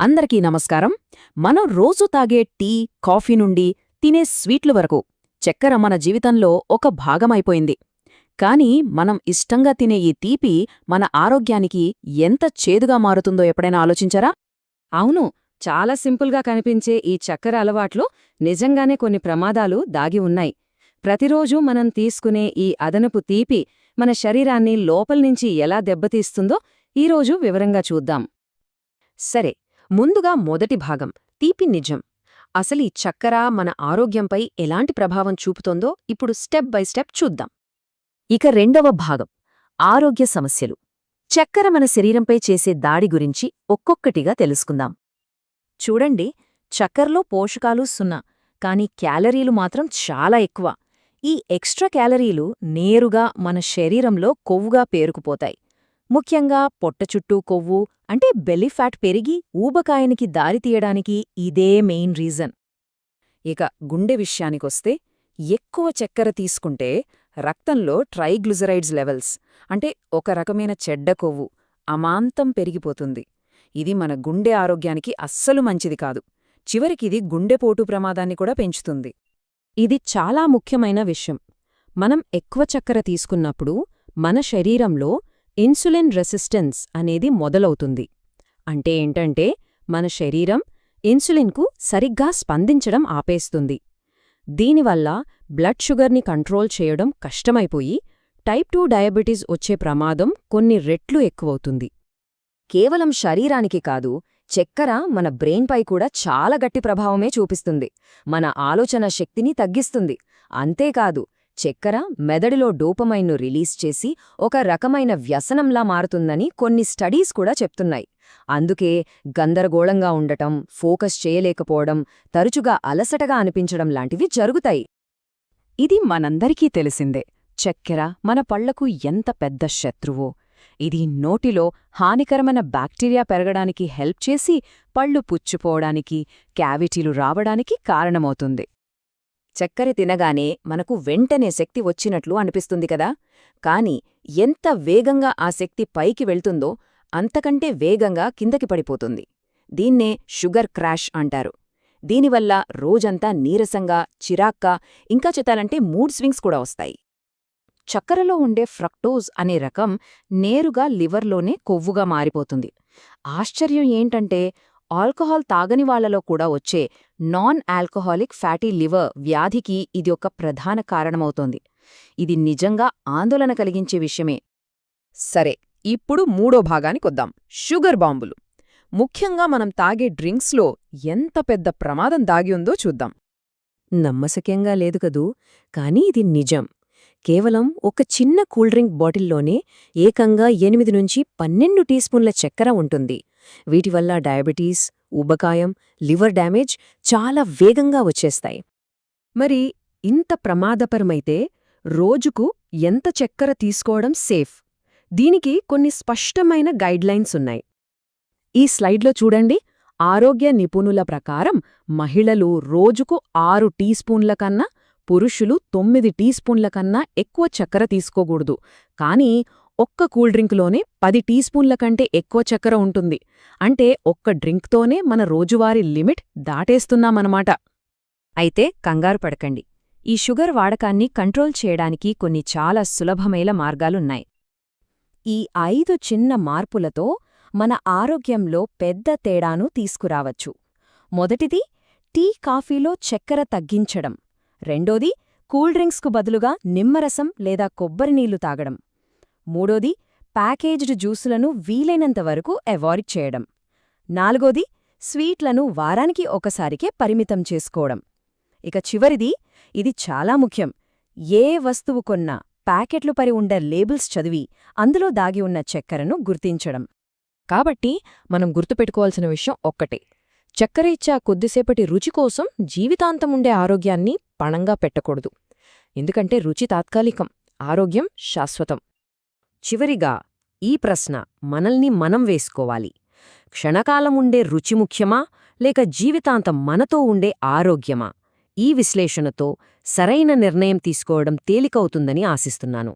అందరికీ నమస్కారం. మనం రోజు తాగే టీ కాఫీ నుండి తినే స్వీట్ల వరకు చక్కెర మన జీవితంలో ఒక భాగమైపోయింది. కాని మనం ఇష్టంగా తినే ఈ తీపి మన ఆరోగ్యానికి ఎంత చేదుగా మారుతుందో ఎప్పుడైనా ఆలోచించారా? అవును. చాలా సింపుల్గా కనిపించే ఈ చక్కెర అలవాట్లో నిజంగానే కొన్ని ప్రమాదాలు దాగి ఉన్నాయి. ప్రతిరోజూ మనం తీసుకునే ఈ అదనపు తీపి మన శరీరాన్ని లోపల్నించి ఎలా దెబ్బతీస్తుందో ఈరోజు వివరంగా చూద్దాం. సరే ముందుగా మొదటి భాగం తీపి నిజం. అసలు ఈ చక్కెర మన ఆరోగ్యంపై ఎలాంటి ప్రభావం చూపుతోందో ఇప్పుడు స్టెప్ బై స్టెప్ చూద్దాం. ఇక రెండవ భాగం ఆరోగ్య సమస్యలు. చక్కెర మన శరీరంపై చేసే దాడి గురించి ఒక్కొక్కటిగా తెలుసుకుందాం. చూడండి చక్కెరలో పోషకాలు సున్నా కాని క్యాలరీలు మాత్రం చాలా ఎక్కువ. ఈ ఎక్స్ట్రా క్యాలరీలు నేరుగా మన శరీరంలో కొవ్వుగా పేరుకుపోతాయి. ముఖ్యంగా పొట్ట చుట్టూ కొవ్వు అంటే బెల్లీ ఫ్యాట్ పెరిగి ఊబకాయానికి దారితీయడానికి ఇదే మెయిన్ రీజన్. ఇక గుండె విషయానికొస్తే ఎక్కువ చక్కెర తీసుకుంటే రక్తంలో ట్రైగ్లిజరైడ్స్ లెవెల్స్ అంటే ఒక రకమైన చెడ్డ కొవ్వు అమాంతం పెరిగిపోతుంది. ఇది మన గుండె ఆరోగ్యానికి అస్సలు మంచిది కాదు. చివరికిది గుండెపోటు ప్రమాదాన్ని కూడా పెంచుతుంది. ఇది చాలా ముఖ్యమైన విషయం. మనం ఎక్కువ చక్కెర తీసుకున్నప్పుడు మన శరీరంలో ఇన్సులిన్ రెసిస్టెన్స్ అనేది మొదలవుతుంది. అంటే ఏంటంటే మన శరీరం ఇన్సులిన్కు సరిగ్గా స్పందించడం ఆపేస్తుంది. దీనివల్ల బ్లడ్ షుగర్ని కంట్రోల్ చేయడం కష్టమైపోయి టైప్ టూ డయాబెటీస్ వచ్చే ప్రమాదం కొన్ని రెట్లు ఎక్కువవుతుంది. కేవలం శరీరానికి కాదు చక్కెర మన బ్రెయిన్పై కూడా చాలా గట్టి ప్రభావమే చూపిస్తుంది. మన ఆలోచన శక్తిని తగ్గిస్తుంది. అంతేకాదు చక్కెర మెదడులో డోపమైన్ను రిలీజ్ చేసి ఒక రకమైన వ్యసనంలా మారుతుందని కొన్ని స్టడీస్ కూడా చెప్తున్నాయి. అందుకే గందరగోళంగా ఉండటం ఫోకస్ చేయలేకపోవడం తరచుగా అలసటగా అనిపించడం లాంటివి జరుగుతాయి. ఇది మనందరికీ తెలిసిందే. చక్కెర మన పళ్ళకు ఎంత పెద్ద శత్రువో. ఇది నోటిలో హానికరమైన బ్యాక్టీరియా పెరగడానికి హెల్ప్ చేసి పళ్ళు పుచ్చిపోవడానికి క్యావిటీలు రావడానికి కారణమవుతుంది. చక్కెర తినగానే మనకు వెంటనే శక్తి వచ్చినట్లు అనిపిస్తుంది కదా? కాని ఎంత వేగంగా ఆ శక్తి పైకి వెళ్తుందో అంతకంటే వేగంగా కిందకి పడిపోతుంది. దీన్నే షుగర్ క్రాష్ అంటారు. దీనివల్ల రోజంతా నీరసంగా చిరాక్కా ఇంకా చెతాలంటే మూడ్ స్వింగ్స్ కూడా వస్తాయి. చక్కెరలో ఉండే ఫ్రక్టోజ్ అనే రకం నేరుగా లివర్లోనే కొవ్వుగా మారిపోతుంది. ఆశ్చర్యం ఏంటంటే ఆల్కహాల్ తాగని వాళ్ళలో కూడా వచ్చే నాన్ ఆల్కహాలిక్ ఫ్యాటీ లివర్ వ్యాధికి ఇది ఒక ప్రధాన కారణమవుతోంది. ఇది నిజంగా ఆందోళన కలిగించే విషయమే. సరే ఇప్పుడు మూడో భాగానికొద్దాం షుగర్ బాంబులు. ముఖ్యంగా మనం తాగే డ్రింక్స్లో ఎంత పెద్ద ప్రమాదం దాగి ఉందో చూద్దాం. నమ్మశక్యంగా లేదు కదూ కానీ ఇది నిజం. కేవలం ఒక చిన్న కూల్ డ్రింక్ బాటిల్లోనే ఏకంగా ఎనిమిది నుంచి పన్నెండు టీస్పూన్ల చక్కెర ఉంటుంది. వీటివల్ల డయాబెటీస్ ఉబకాయం లివర్ డ్యామేజ్ చాలా వేగంగా వచ్చేస్తాయి. మరి ఇంత ప్రమాదపరమైతే రోజుకు ఎంత చక్కెర తీసుకోవడం సేఫ్? దీనికి కొన్ని స్పష్టమైన గైడ్లైన్స్ ఉన్నాయి. ఈ స్లైడ్లో చూడండి. ఆరోగ్య నిపుణుల ప్రకారం మహిళలు రోజుకు ఆరు టీస్పూన్ల కన్నా పురుషులు తొమ్మిది టీ స్పూన్ల కన్నా ఎక్కువ చక్కెర తీసుకోకూడదు. కానీ ఒక్క కూల్ డ్రింక్లోనే పది టీ స్పూన్ల కంటే ఎక్కువ చక్కెర ఉంటుంది. అంటే ఒక్క డ్రింక్తోనే మన రోజువారీ లిమిట్ దాటేస్తున్నామన్నమాట. అయితే కంగారు పడకండి. ఈ షుగర్ వాడకాన్ని కంట్రోల్ చేయడానికి కొన్ని చాలా సులభమైన మార్గాలున్నాయి. ఈ ఐదు చిన్న మార్పులతో మన ఆరోగ్యంలో పెద్ద తేడాను తీసుకురావచ్చు. మొదటిది టీ కాఫీలో చక్కెర తగ్గించడం. రెండోది కూల్ డ్రింక్స్కు బదులుగా నిమ్మరసం లేదా కొబ్బరి నీళ్ళు తాగడం. మూడోది ప్యాకేజ్డ్ జ్యూసులను వీలైనంత వరకు అవాయిడ్ చేయడం. నాలుగోది స్వీట్లను వారానికి ఒకసారికే పరిమితం చేసుకోవడం. ఇక చివరిది ఇది చాలా ముఖ్యం. ఏ వస్తువు కొన్నా ప్యాకెట్లు పరి ఉండే లేబుల్స్ చదివి అందులో దాగి ఉన్న చక్కెరను గుర్తించడం. కాబట్టి మనం గుర్తుపెట్టుకోవాల్సిన విషయం ఒక్కటే. చక్కెర ఇచ్చా కొద్దిసేపటి రుచి కోసం జీవితాంతముండే ఆరోగ్యాన్ని పణంగా పెట్టకూడదు. ఎందుకంటే రుచి తాత్కాలికం ఆరోగ్యం శాశ్వతం. చివరిగా ఈ ప్రశ్న మనల్ని మనం వేసుకోవాలి. క్షణకాలముండే రుచి ముఖ్యమా? లేక జీవితాంతం మనతో ఉండే ఆరోగ్యమా? ఈ విశ్లేషణతో సరైన నిర్ణయం తీసుకోవడం తేలికవుతుందని ఆశిస్తున్నాను.